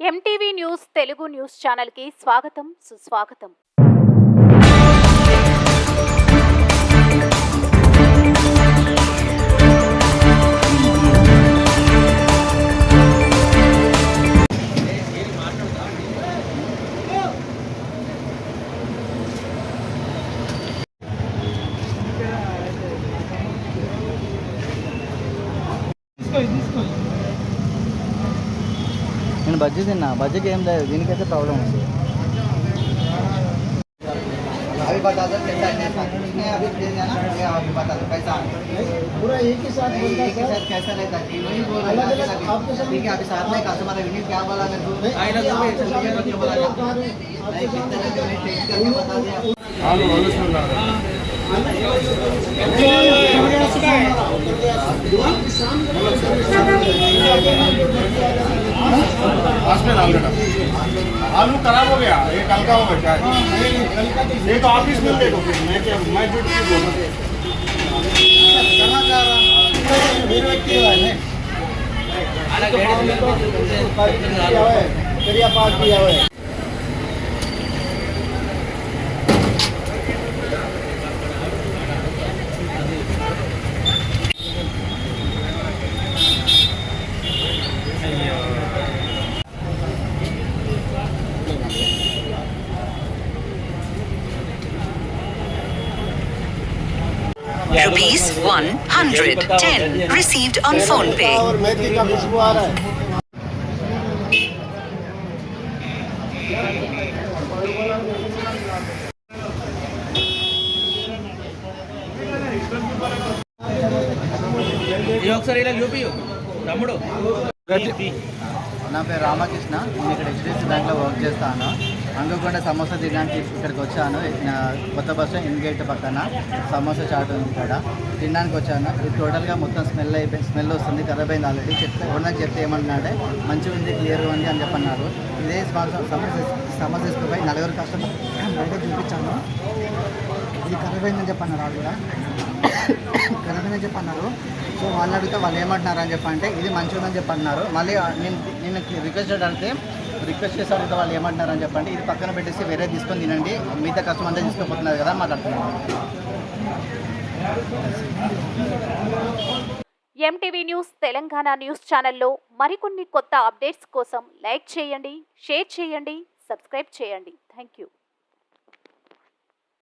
MTV news Telugu news ఛానల్కి స్వాగతం సుస్వాగతం. నేను బజ్జీ తిన్నా బజ్జీకి ఏం లేదు దీనికైతే ప్రాబ్లం ఉంది अभी बता दो कितना है इसने अभी दे दिया ना ये अभी बता दो कैसा पूरा एक ही साथ नहीं, बनता एक ही सर साथ कैसा रहता है तीनों ही बोल रहे अलग हैं अलग आपके साथ ठीक है अभी साथ में कस्टमर है विनीत क्या बोला मेरे को नहीं, आई ना आपके तुम्हें साथ चलिए कितने बोला लोग कहाँ रहे? आपके नहीं साथ कितने लोग टेस्ट करके बता दिया हॉस्पिटल ऑलरेडी आलू खराब हो गया ये कल का होगा बच्चा ये तो ऑफ़िस में देखो। मैं क्या मैं जो बोल? रहा? हूँ। है? है है पास किया हुआ है। rupees 110 received on phone pay. ఒకసారి ఇలా చూపి తమ్ముడు నా పేరు రామకృష్ణ నేను ఇక్కడ హెచ్డిఎఫ్సి బ్యాంక్లో వర్క్ చేస్తాను. అంగకొండ సమోసా తినడానికి ఇక్కడికి వచ్చాను కొత్త బస్ ఇన్ గేట్ పక్కన సమోసా చాట్ ఉంది ఇక్కడ. తినడానికి వచ్చాను. ఇది టోటల్గా మొత్తం స్మెల్ అయిపోయి స్మెల్ వస్తుంది. ఖరాబ్ అయింది ఆల్రెడీ. చెప్తే ఓనర్ చెప్తే ఏమంటున్నాడే మంచిగా ఉంది క్లియర్గా ఉంది అని చెప్పన్నారు. ఇదే సమోసా సమోసా తీసుకుపోయి నలుగురు కస్టమర్ బయట చూపించాను. ఇది ఖరాబ్ అయిందని చెప్పన్నారు వాళ్ళు కూడా. ఖరాబ్ అయిందని చెప్పన్నారు. సో వాళ్ళు అడిగితే వాళ్ళు ఏమంటున్నారు అని చెప్పంటే ఇది మంచిగా ఉందని చెప్పి అన్నారు మళ్ళీ నేను నేను రిక్వెస్ట్ అడిగితే రిక్వెస్ట్ చేసి అడిగితే వాళ్ళు ఏమంటున్నారని చెప్పండి. ఇది పక్కన పెట్టేసి వేరే తీసుకొని తినండి. మిగతా కష్టం అంతా తీసుకోపోతున్నారు కదా అని మాట్లాడుతున్నారు ఎంటీవీ న్యూస్ తెలంగాణ న్యూస్ ఛానల్లో మరికొన్ని కొత్త అప్డేట్స్ కోసం లైక్ చేయండి షేర్ చేయండి సబ్స్క్రైబ్ చేయండి. Thank you